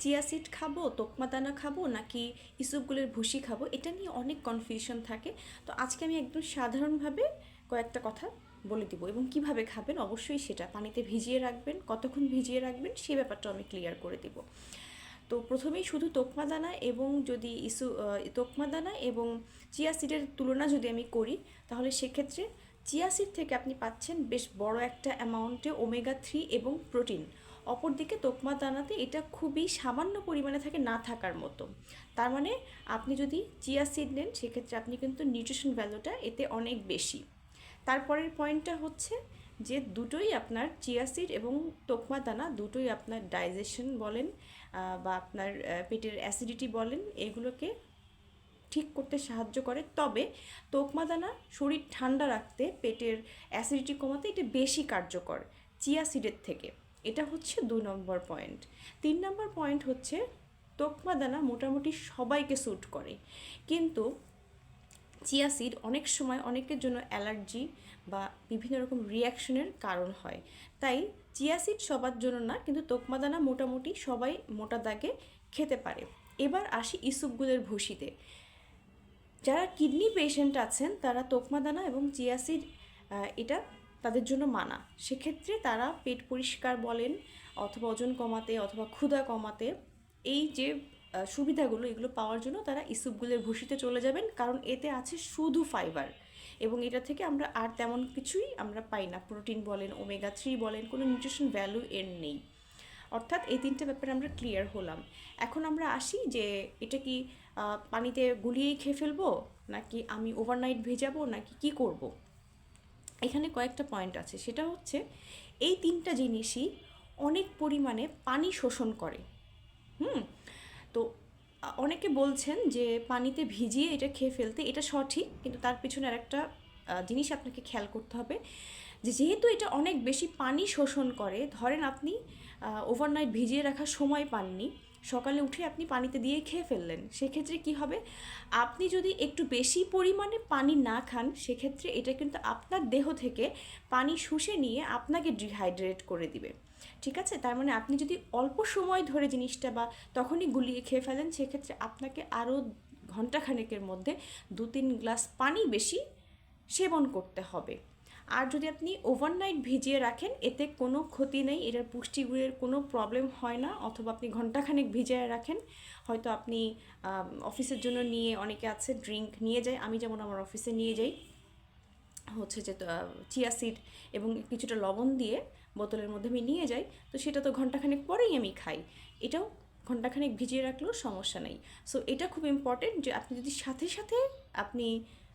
Chia seed খাব তোকমা দানা খাব নাকি ইসুপগুলের ভুসি খাব এটা নিয়ে অনেক কনফিউশন থাকে। তো আজকে আমি একদম সাধারণভাবে কয়েকটা কথা বলে দিব এবং কীভাবে খাবেন অবশ্যই সেটা পানিতে ভিজিয়ে রাখবেন কতক্ষণ ভিজিয়ে রাখবেন সেই ব্যাপারটা আমি ক্লিয়ার করে দিব। তো প্রথমেই শুধু তোকমা দানা এবং যদি ইসু আহ, তোকমা দানা এবং চিয়া সিডের তুলনা যদি আমি করি তাহলে সেক্ষেত্রে চিয়া সিড থেকে আপনি পাচ্ছেন বেশ বড় একটা অ্যামাউন্টে ওমেগা থ্রি এবং প্রোটিন অপরদিকে তোকমা দানাতে এটা খুবই সামান্য পরিমাণে থাকে না থাকার মতো। তার মানে আপনি যদি চিয়া সিড নেন, সেক্ষেত্রে আপনি কিন্তু নিউট্রিশন ভ্যালুটা এতে অনেক বেশি। তারপরের পয়েন্টটা হচ্ছে যে দুটোই আপনার চিয়া সিড এবং তোকমা দানা দুটোই আপনার ডাইজেশন বলেন বা আপনার পেটের অ্যাসিডিটি বলেন, এগুলোকে ঠিক করতে সাহায্য করে। তবে তোকমা দানা শরীর ঠান্ডা রাখতে, পেটের অ্যাসিডিটি কমাতে এটা বেশি কার্যকর, চিয়া সিডের থেকে। এটা হচ্ছে দুই নম্বর পয়েন্ট তিন নম্বর পয়েন্ট হচ্ছে তোকমা দানা মোটামুটি সবাইকে স্যুট করে। কিন্তু চিয়া সিড অনেক সময় অনেকের জন্য অ্যালার্জি বা বিভিন্ন রকম রিয়াকশনের কারণ হয়। তাই চিয়া সিড সবার জন্য না, কিন্তু তোকমা দানা মোটামুটি সবাই মোটা দাগে খেতে পারে। এবার আসি ইসুপগুলের ভুসিতে। যারা কিডনি পেশেন্ট আছেন, তারা তোকমা দানা এবং চিয়া সিড এটা তাদের জন্য মানা। সেক্ষেত্রে তারা পেট পরিষ্কার বলেন অথবা ওজন কমাতে অথবা ক্ষুধা কমাতে এই যে সুবিধাগুলো, এগুলো পাওয়ার জন্য তারা ইসুপগুলের ভুষিতে চলে যাবেন। কারণ এতে আছে শুধু ফাইবার। এবং এটা থেকে আমরা আর তেমন কিছুই আমরা পাই না। প্রোটিন বলেন, ওমেগা থ্রি বলেন, কোনো নিউট্রিশন ভ্যালু এর নেই। অর্থাৎ এই তিনটে ব্যাপারে আমরা ক্লিয়ার হলাম। এখন আমরা আসি যে, এটা কি পানিতে গুলিয়েই খেয়ে ফেলব? নাকি আমি ওভারনাইট ভেজাবো? নাকি কি করব। এখানে কয়েকটা পয়েন্ট আছে। সেটা হচ্ছে, এই তিনটা জিনিসই অনেক পরিমাণে পানি শোষণ করে। হুম? তো, অনেকে বলছেন যে, পানিতে ভিজিয়ে এটা খেয়ে ফেলতে এটা সঠিক, কিন্তু তার পিছনে আর একটা জিনিস আপনাকে খেয়াল করতে হবে যে যেহেতু এটা অনেক বেশি পানি শোষণ করে, ধরেন আপনি ওভারনাইট ভিজিয়ে রাখার সময় পাননি, সকালে উঠে আপনি পানিতে দিয়ে খেয়ে ফেললেন, সেক্ষেত্রে কি হবে? আপনি যদি একটু বেশি পরিমাণে পানি না খান, সেক্ষেত্রে এটা কিন্তু আপনার দেহ থেকে পানি শুষে নিয়ে আপনাকে ডিহাইড্রেট করে দিবে। ঠিক আছে? তার মানে আপনি যদি অল্প সময় ধরে জিনিসটা বা তখনই গুলিয়ে খেয়ে ফেলেন, সেক্ষেত্রে আপনাকে আরও ঘন্টাখানেকের মধ্যে দু তিন গ্লাস পানি বেশি সেবন করতে হবে। আর যদি আপনি ওভারনাইট ভিজিয়ে রাখেন, এতে কোনো ক্ষতি নেই, এটার পুষ্টিগুণের কোনো প্রবলেম হয় না, অথবা আপনি ঘন্টাখানেক ভিজিয়ে রাখেন, হয়তো আপনি অফিসের জন্য নিয়ে অনেকে আছে ড্রিঙ্ক নিয়ে যায়, আমি যেমন আমার অফিসে নিয়ে যাই, হচ্ছে যে চিয়া সিড এবং কিছুটা লবণ দিয়ে বোতলের মধ্যে আমি নিয়ে যাই, তো সেটা তো ঘন্টাখানেক পরেই আমি খাই। এটাও ঘন্টাখানেক ভিজিয়ে রাখলেও সমস্যা নেই। সো এটা খুব ইম্পর্টেন্ট যে, আপনি যদি সাথে সাথে আপনি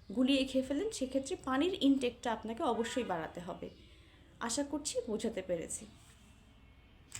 গুলিয়ে খেয়ে ফেলেন সেক্ষেত্রে পানির ইনটেকটা আপনাকে অবশ্যই বাড়াতে হবে। আশা করছি বোঝাতে পেরেছি।